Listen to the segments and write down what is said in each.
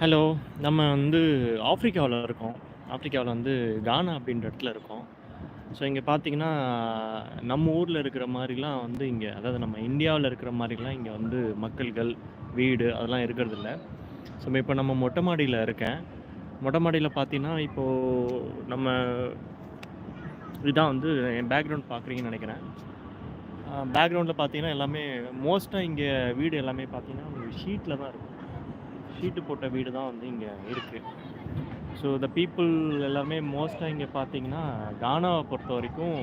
Hello. நம்ம வந்து ஆப்ரிக்காவில் இருக்கோம். ஆப்ரிக்காவில் வந்து கானா அப்படின்ற இடத்துல இருக்கோம். ஸோ இங்கே பார்த்தீங்கன்னா, நம்ம ஊரில் இருக்கிற மாதிரிலாம் வந்து இங்கே அதாவது நம்ம இந்தியாவில் இருக்கிற மாதிரிலாம் இங்கே வந்து மக்கள்கள், வீடு அதெல்லாம் இருக்கிறதில்ல. ஸோ இப்போ நம்ம மொட்டை மாடியில் இருக்கேன். மொட்டை மாடியில் பார்த்தீங்கன்னா, இப்போ நம்ம இதான் வந்து என் பேக்ரவுண்ட் பார்க்குறீங்கன்னு நினைக்கிறேன் பேக்ரவுண்டில் பார்த்தீங்கன்னா, எல்லாமே மோஸ்ட்டாக இங்கே வீடு எல்லாமே பார்த்தீங்கன்னா, ஷீட்டில் தான் இருக்கும். ஷீட்டு போட்ட வீடு தான் வந்து இங்கே இருக்குது ஸோ த பீப்புள் எல்லாமே மோஸ்ட்டாக இங்கே பார்த்தீங்கன்னா, கானாவை பொறுத்த வரைக்கும்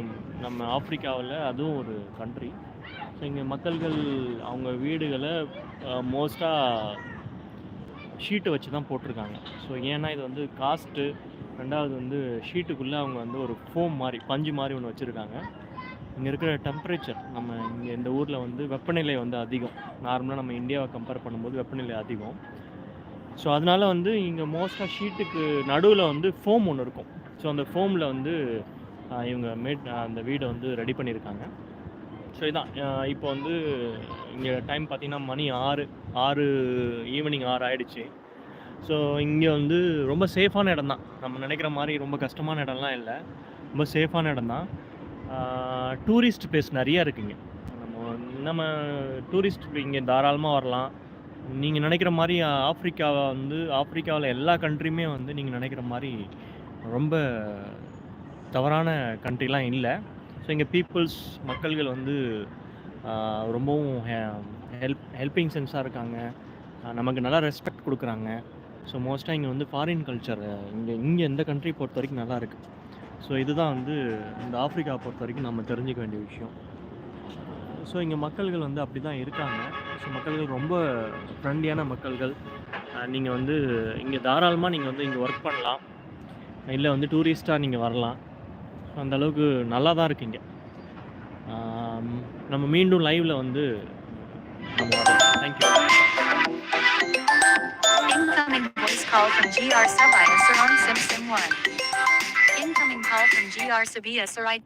நம்ம ஆப்ரிக்காவில் அதுவும் ஒரு கண்ட்ரி. ஸோ இங்கே மக்கள்கள் அவங்க வீடுகளை மோஸ்ட்டாக ஷீட்டு வச்சு தான் போட்டிருக்காங்க ஸோ ஏன்னா இது வந்து காஸ்ட்டு ரெண்டாவது வந்து ஷீட்டுக்குள்ளே அவங்க வந்து ஒரு ஃபோம் மாதிரி பஞ்சு மாதிரி ஒன்று வச்சுருக்காங்க இங்கே இருக்கிற டெம்பரேச்சர் நம்ம இங்கே இந்த ஊரில் வந்து வெப்பநிலை வந்து அதிகம். நார்மலாக நம்ம இந்தியாவை கம்பேர் பண்ணும்போது வெப்பநிலை அதிகம். ஸோ அதனால வந்து இங்கே மோஸ்ட்டாக ஷீட்டுக்கு நடுவில் வந்து ஃபோம் ஒன்று இருக்கும். ஸோ அந்த ஃபோமில் வந்து இவங்க மேட் அந்த வீடை வந்து ரெடி பண்ணியிருக்காங்க. ஸோ இதான் இப்போ வந்து இங்கே டைம் பார்த்தீங்கன்னா, மணி 6 6 ஈவினிங் ஆறு ஆயிடுச்சு. ஸோ இங்கே வந்து ரொம்ப சேஃபான இடம் தான். நம்ம நினைக்கிற மாதிரி ரொம்ப கஷ்டமான இடம்லாம் இல்லை ரொம்ப சேஃபான இடம் தான். டூரிஸ்ட் பிளேஸ் நிறையா இருக்குங்க நம்ம நம்ம டூரிஸ்ட் இங்கே தாராளமாக வரலாம். நீங்கள் நினைக்கிற மாதிரி ஆப்ரிக்காவை வந்து ஆப்ரிக்காவில் எல்லா கண்ட்ரியுமே வந்து நீங்கள் நினைக்கிற மாதிரி ரொம்ப தவறான கண்ட்ரிலாம் இல்லை ஸோ இங்கே பீப்புள்ஸ் மக்கள்கள் வந்து ரொம்பவும் ஹெ ஹெல்ப் ஹெல்பிங் சென்ஸாக இருக்காங்க. நமக்கு நல்லா ரெஸ்பெக்ட் கொடுக்குறாங்க ஸோ மோஸ்ட்டாக இங்கே வந்து ஃபாரின் கல்ச்சர் இங்கே இங்கே இந்த கண்ட்ரி பொறுத்த வரைக்கும் நல்லாருக்கு. ஸோ இதுதான் வந்து இந்த ஆஃப்ரிக்காவை பொறுத்த வரைக்கும் நம்ம தெரிஞ்சுக்க வேண்டிய விஷயம். ஸோ இங்கே மக்கள்கள் வந்து அப்படிதான் இருக்காங்க. ஸோ மக்கள்கள் ரொம்ப ஃப்ரெண்ட்லியான மக்கள்கள். நீங்கள் வந்து இங்கே தாராளமாக நீங்கள் வந்து இங்கே ஒர்க் பண்ணலாம். இல்லை வந்து டூரிஸ்ட்டாக நீங்கள் வரலாம். அந்த அளவுக்கு நல்லா தான் இருக்குங்க நம்ம மீண்டும் லைவில் வந்து நம்ம வரலாம். Thank you. Incoming voice call from GR Sabaya Saran Simpson 1. Incoming call from GR Sabi Sarai.